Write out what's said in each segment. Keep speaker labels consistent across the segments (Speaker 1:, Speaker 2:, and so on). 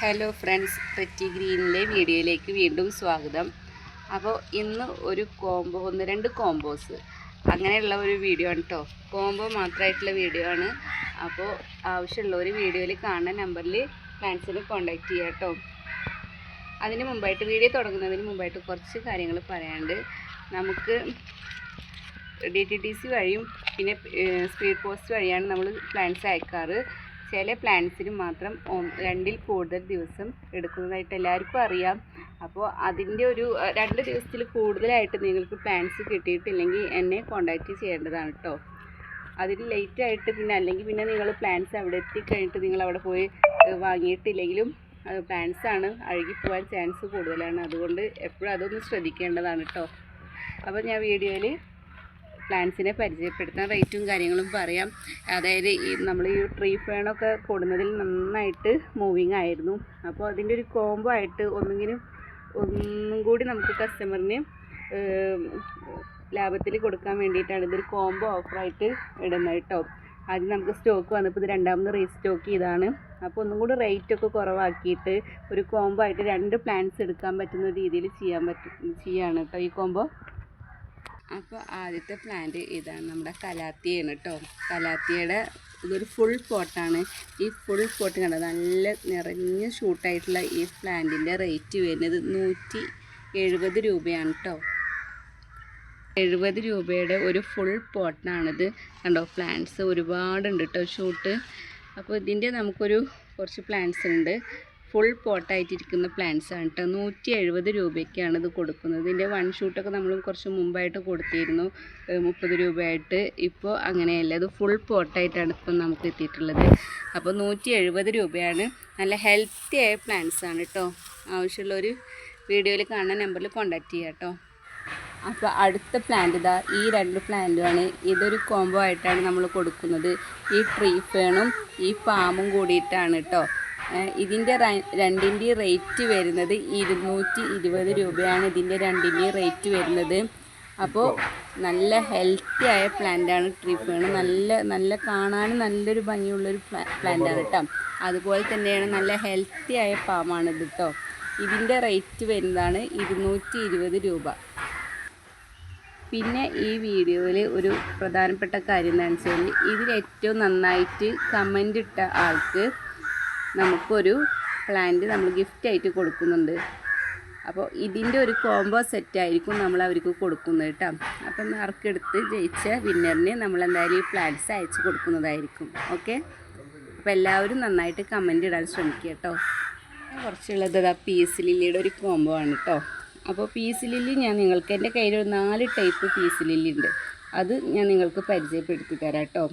Speaker 1: Hello friends റെറ്റി ഗ്രീനിലെ വീഡിയോയിലേക്ക് വീണ്ടും സ്വാഗതം. അപ്പോൾ ഇന്ന് ഒരു കോംബോ ഒന്ന് രണ്ട് കോംബോസ്. അങ്ങനെയുള്ള ഒരു വീഡിയോ ആണ് കേട്ടോ കോംബോ മാത്രമായിട്ടുള്ള വീഡിയോ ആണ്. അപ്പോൾ ആവശ്യമുള്ള ഒരു വീഡിയോയിൽ കാണുന്ന നമ്പറിൽ ഫ്രണ്ട്സിനെ കോൺടാക്റ്റ് ചെയ്യാം കേട്ടോ അതിന് മുമ്പായിട്ട് വീഡിയോ തുടങ്ങുന്നതിന് മുമ്പായിട്ട് കുറച്ച് കാര്യങ്ങൾ പറയാണ്ട് നമുക്ക് ഡി ടി ടി സി വഴിയും പിന്നെ സ്പീഡ് പോസ്റ്റ് വഴിയാണ് നമ്മൾ പ്ലാൻസ് അയക്കാറ്. ചില പ്ലാന്റ്സിന് മാത്രം രണ്ടിൽ കൂടുതൽ ദിവസം എടുക്കുന്നതായിട്ട് എല്ലാവർക്കും അറിയാം. അപ്പോൾ അതിന്റെ ഒരു രണ്ട് ദിവസത്തിൽ കൂടുതലായിട്ട് നിങ്ങൾക്ക് പ്ലാന്റ്സ് കിട്ടിയിട്ടില്ലെങ്കിൽ എന്നെ കോൺടാക്റ്റ് ചെയ്യേണ്ടതാണ് കേട്ടോ അതിന് ലേറ്റ് ആയിട്ട് പിന്നെ അല്ലെങ്കിൽ പിന്നെ നിങ്ങൾ പ്ലാന്റ്സ് അവിടെ എത്തിക്കഴിഞ്ഞിട്ട് നിങ്ങൾ അവിടെ പോയി വാങ്ങിയിട്ടില്ലെങ്കിലും പ്ലാന്റ്സ് ആണ് അഴുകി പോകാൻ ചാൻസ് കൂടുതലാണ്. അതുകൊണ്ട് എപ്പോഴും അതൊന്ന് ശ്രദ്ധിക്കേണ്ടതാണ് കേട്ടോ അപ്പോൾ ഞാൻ വീഡിയോയിൽ പ്ലാന്റ്സിനെ പരിചയപ്പെടുത്താൻ റേറ്റും കാര്യങ്ങളും പറയാം. അതായത് ഈ നമ്മൾ ഈ ട്രീ ഫേണൊക്കെ കൂടുന്നതിൽ നന്നായിട്ട് മൂവിങ് ആയിരുന്നു. അപ്പോൾ അതിന്റെ ഒരു കോംബോ ആയിട്ട് ഒന്നെങ്കിലും ഒന്നും കൂടി നമുക്ക് കസ്റ്റമറിന് ലാഭത്തിൽ കൊടുക്കാൻ വേണ്ടിയിട്ടാണ് ഇതൊരു കോംബോ ഓഫറായിട്ട് ഇടുന്നത് കേട്ടോ. ആദ്യം നമുക്ക് സ്റ്റോക്ക് വന്നപ്പോൾ ഇത് രണ്ടാമത് റീസ്റ്റോക്ക് ചെയ്താണ് അപ്പോൾ ഒന്നും കൂടി ഒക്കെ കുറവാക്കിയിട്ട് ഒരു കോംബോ ആയിട്ട് രണ്ട് പ്ലാന്റ്സ് എടുക്കാൻ പറ്റുന്ന രീതിയിൽ ചെയ്യാൻ പറ്റും ചെയ്യാണ് കേട്ടോ ഈ കോംബോ അപ്പോൾ ആദ്യത്തെ പ്ലാന്റ് ഇതാണ് നമ്മുടെ കലാത്തിയാണ് കേട്ടോ കലാത്തിയുടെ ഇതൊരു ഫുൾ പോട്ടാണ് ഈ ഫുൾ പോട്ട് കണ്ടത് നല്ല നിറഞ്ഞ ഷൂട്ടായിട്ടുള്ള ഈ പ്ലാന്റിന്റെ റേറ്റ് വരുന്നത് നൂറ്റി എഴുപത് രൂപയാണ് കേട്ടോ എഴുപത് രൂപയുടെ ഒരു ഫുൾ പോട്ടാണിത് കണ്ടോ? പ്ലാന്റ്സ് ഒരുപാടുണ്ട് കേട്ടോ ഷൂട്ട് അപ്പോൾ ഇതിന്റെ നമുക്കൊരു കുറച്ച് പ്ലാന്റ്സ് ഉണ്ട് ഫുൾ പോട്ടായിട്ടിരിക്കുന്ന പ്ലാന്റ്സ് ആണ് കേട്ടോ നൂറ്റി എഴുപത് രൂപയ്ക്കാണ് ഇത് കൊടുക്കുന്നത്. ഇതിന്റെ വൺ ഷൂട്ടൊക്കെ നമ്മൾ കുറച്ച് മുമ്പായിട്ട് കൊടുത്തിരുന്നു. മുപ്പത് രൂപയായിട്ട്. ഇപ്പോൾ അങ്ങനെയല്ല. ഇത് ഫുൾ പോട്ടായിട്ടാണ് ഇപ്പം നമുക്ക് എത്തിയിട്ടുള്ളത്. അപ്പോൾ നൂറ്റി എഴുപത് രൂപയാണ്. നല്ല ഹെൽത്തി ആയ പ്ലാന്റ്സ് ആണ് കേട്ടോ ആവശ്യമുള്ളൊരു വീഡിയോയിൽ കാണുന്ന നമ്പറിൽ കോൺടാക്റ്റ് ചെയ്യാം കേട്ടോ അപ്പോൾ അടുത്ത പ്ലാന്റ് ഇതാ. ഈ രണ്ട് പ്ലാന്റുമാണ് ഇതൊരു കോംബോ ആയിട്ടാണ് നമ്മൾ കൊടുക്കുന്നത്. ഈ ട്രീ ഫേണും ഈ പാമ്പും കൂടിയിട്ടാണ് കേട്ടോ ഇതിന്റെ രണ്ടിന്റെ റേറ്റ് വരുന്നത് ഇരുന്നൂറ്റി ഇരുപത് രൂപയാണ്. ഇതിന്റെ രണ്ടിന്റെ റേറ്റ് വരുന്നത്. അപ്പോൾ നല്ല ഹെൽത്തി ആയ പ്ലാന്റാണ് ട്രീ ഫേൺ നല്ല നല്ല കാണാൻ നല്ലൊരു ഭംഗിയുള്ളൊരു പ്ലാന്റാണ് കേട്ടോ അതുപോലെ തന്നെയാണ് നല്ല ഹെൽത്തി ആയ പാമാണ് ഇത് കേട്ടോ ഇതിന്റെ റേറ്റ് വരുന്നതാണ് ഇരുന്നൂറ്റി ഇരുപത് രൂപ. പിന്നെ ഈ വീഡിയോയിൽ ഒരു പ്രധാനപ്പെട്ട കാര്യം എന്താണെന്ന് വെച്ചാൽ ഇതിൽ ഏറ്റവും നന്നായിട്ട് കമന്റ് ഇട്ട ആൾക്ക് നമുക്കൊരു പ്ലാന്റ് നമ്മൾ ഗിഫ്റ്റായിട്ട് കൊടുക്കുന്നുണ്ട്. അപ്പോൾ ഇതിന്റെ ഒരു കോംബോ സെറ്റ് ആയിരിക്കും നമ്മൾ അവർക്ക് കൊടുക്കുന്നത് കേട്ടോ. അപ്പം നറുക്കെടുത്ത് ജയിച്ച വിന്നറിന് നമ്മൾ എന്തായാലും ഈ പ്ലാന്റ്സ് അയച്ചു കൊടുക്കുന്നതായിരിക്കും. ഓക്കെ അപ്പോൾ എല്ലാവരും നന്നായിട്ട് കമന്റ് ഇടാൻ ശ്രമിക്കുക കേട്ടോ. കുറച്ചുള്ളത് അതാ പീസ് ലില്ലിയുടെ ഒരു കോംബോ ആണ് കേട്ടോ. അപ്പോൾ പീസ് ലില്ലി ഞാൻ നിങ്ങൾക്ക് എന്റെ കയ്യിൽ ഒരു നാല് ടൈപ്പ് പീസ് ലില്ലി ഉണ്ട്. അത് ഞാൻ നിങ്ങൾക്ക് പരിചയപ്പെടുത്തി തരാം കേട്ടോ.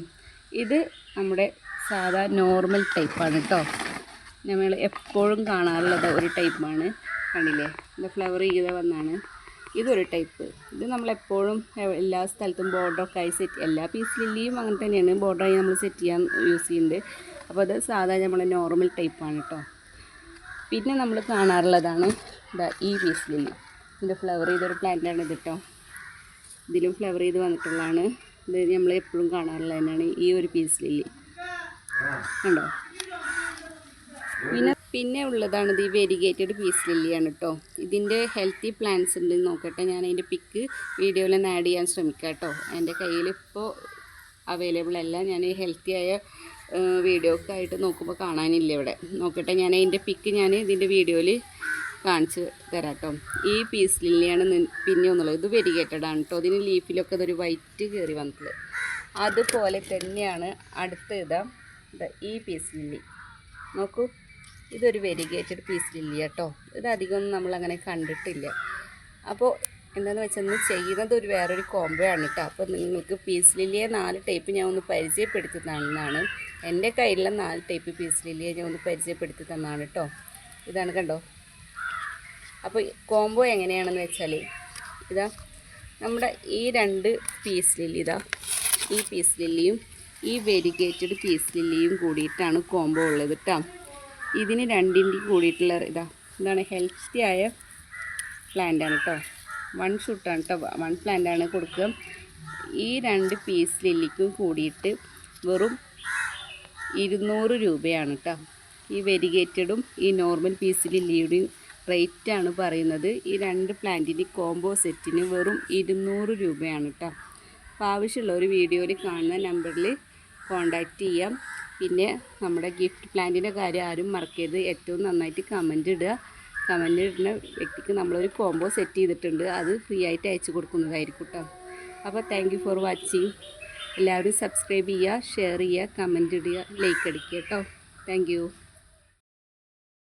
Speaker 1: ഇത് നമ്മുടെ സാധാ നോർമൽ ടൈപ്പാണ് കേട്ടോ. നമ്മൾ എപ്പോഴും കാണാറുള്ളത് ഒരു ടൈപ്പാണ്. കണ്ടില്ലേ? ഇത് ഫ്ലവർ ചെയ്ത വന്നാണ്. ഇതൊരു ടൈപ്പ്. ഇത് നമ്മളെപ്പോഴും എല്ലാ സ്ഥലത്തും ബോർഡറൊക്കെ ആയി സെറ്റ് എല്ലാ പീസ് ലില്ലിയും അങ്ങനെ തന്നെയാണ്. ബോർഡറായി നമ്മൾ സെറ്റ് ചെയ്യാൻ യൂസ് ചെയ്യുന്നുണ്ട് അപ്പോൾ അത് സാധാരണ നമ്മളെ നോർമൽ ടൈപ്പാണ് കേട്ടോ പിന്നെ നമ്മൾ കാണാറുള്ളതാണ് ഈ പീസ് ലില്ലി. ഇതിന്റെ ഫ്ലവർ ചെയ്തൊരു പ്ലാന്റാണ് ഇത് കേട്ടോ ഇതിലും ഫ്ലവർ ചെയ്ത് വന്നിട്ടുള്ളതാണ്. ഇത് നമ്മൾ എപ്പോഴും കാണാറുള്ളത് തന്നെയാണ് ഈ ഒരു പീസ് ലില്ലി. കണ്ടോ? പിന്നെ പിന്നെ ഉള്ളതാണ് ഇത് ഈ വെരിഗേറ്റഡ് പീസ് ലില്ലിയാണ് കേട്ടോ ഇതിന്റെ ഹെൽത്തി പ്ലാന്റ്സ് ഉണ്ട് നോക്കട്ടെ. ഞാൻ അതിന്റെ പിക്ക് വീഡിയോയിൽ ഒന്ന് ആഡ് ചെയ്യാൻ ശ്രമിക്കാം കേട്ടോ എന്റെ കയ്യിൽ ഇപ്പോൾ അവൈലബിൾ അല്ല. ഞാൻ ഹെൽത്തി ആയ വീഡിയോ ഒക്കെ ആയിട്ട് നോക്കുമ്പോൾ കാണാനില്ല ഇവിടെ. നോക്കട്ടെ ഞാൻ അതിന്റെ പിക്ക് ഞാൻ ഇതിന്റെ വീഡിയോയിൽ കാണിച്ച് തരാം കേട്ടോ ഈ പീസ് ലില്ലിയാണ് പിന്നെ ഒന്നുള്ളത്. ഇത് വെരിഗേറ്റഡ് ആണ് കേട്ടോ ഇതിന് ലീഫിലൊക്കെ ഇതൊരു വൈറ്റ് കയറി വന്നിട്ടുള്ളത്. അതുപോലെ തന്നെയാണ് അടുത്ത ഇതാ ഈ പീസ് ലില്ലി നോക്കൂ. ഇതൊരു വെരിഗേറ്റഡ് പീസ് ലില്ലി കേട്ടോ. ഇത് അധികമൊന്നും നമ്മളങ്ങനെ കണ്ടിട്ടില്ല. അപ്പോൾ എന്താണെന്ന് വെച്ചാൽ ഇന്ന് ചെയ്യുന്നത് ഒരു വേറൊരു കോംബോ ആണ് കേട്ടോ അപ്പോൾ നിങ്ങൾക്ക് പീസ് ലില്ലിയെ നാല് ടൈപ്പ് ഞാൻ ഒന്ന് പരിചയപ്പെടുത്തി തന്നതാണ് എന്റെ കയ്യിലുള്ള നാല് ടൈപ്പ് പീസ് ലില്ലിയെ ഞാൻ ഒന്ന് പരിചയപ്പെടുത്തി തന്നതാണ് കേട്ടോ ഇതാണ് കണ്ടോ? അപ്പോൾ കോംബോ എങ്ങനെയാണെന്ന് വെച്ചാൽ ഇതാ നമ്മുടെ ഈ രണ്ട് പീസ് ലില്ലി ഇതാ ഈ പീസ് ലില്ലിയും ഈ വെരിഗേറ്റഡ് പീസ് ലില്ലിയും കൂടിയിട്ടാണ് കോംബോ ഉള്ളത് കേട്ടോ ഇതിന് രണ്ടിന്റെ കൂടിയിട്ടുള്ള ഇതാ. ഇതാണ് ഹെൽത്തി ആയ പ്ലാന്റാണ് കേട്ടോ വൺ ഷൂട്ടാണ് കേട്ടോ വൺ പ്ലാന്റാണ് കൊടുക്കുക. ഈ രണ്ട് പീസ് ലില്ലിക്കും കൂടിയിട്ട് വെറും ഇരുന്നൂറ് രൂപയാണ് കേട്ടോ ഈ വെരിഗേറ്റഡും ഈ നോർമൽ പീസ് ലില്ലിയുടെയും റേറ്റാണ് പറയുന്നത്. ഈ രണ്ട് പ്ലാന്റിന്റെ കോംബോ സെറ്റിന് വെറും ഇരുന്നൂറ് രൂപയാണ് കേട്ടോ അപ്പോൾ ആവശ്യമുള്ള ഒരു വീഡിയോയിൽ കാണുന്ന നമ്പറിൽ കോണ്ടാക്റ്റ് ചെയ്യാം. പിന്നെ നമ്മുടെ ഗിഫ്റ്റ് പ്ലാന്റിന്റെ കാര്യം ആരും മറക്കരുത്. ഏറ്റവും നന്നായിട്ട് കമന്റ് ഇടുക. കമന്റ് ഇടുന്ന വ്യക്തിക്ക് നമ്മളൊരു കോംബോ സെറ്റ് ചെയ്തിട്ടുണ്ട്. അത് ഫ്രീ ആയിട്ട് അയച്ചു കൊടുക്കുന്നതായിരിക്കും കേട്ടോ അപ്പോൾ താങ്ക് ഫോർ വാച്ചിങ് എല്ലാവരും സബ്സ്ക്രൈബ് ചെയ്യുക ഷെയർ ചെയ്യുക കമന്റ് ഇടുക ലൈക്ക് അടിക്കുക കേട്ടോ താങ്ക്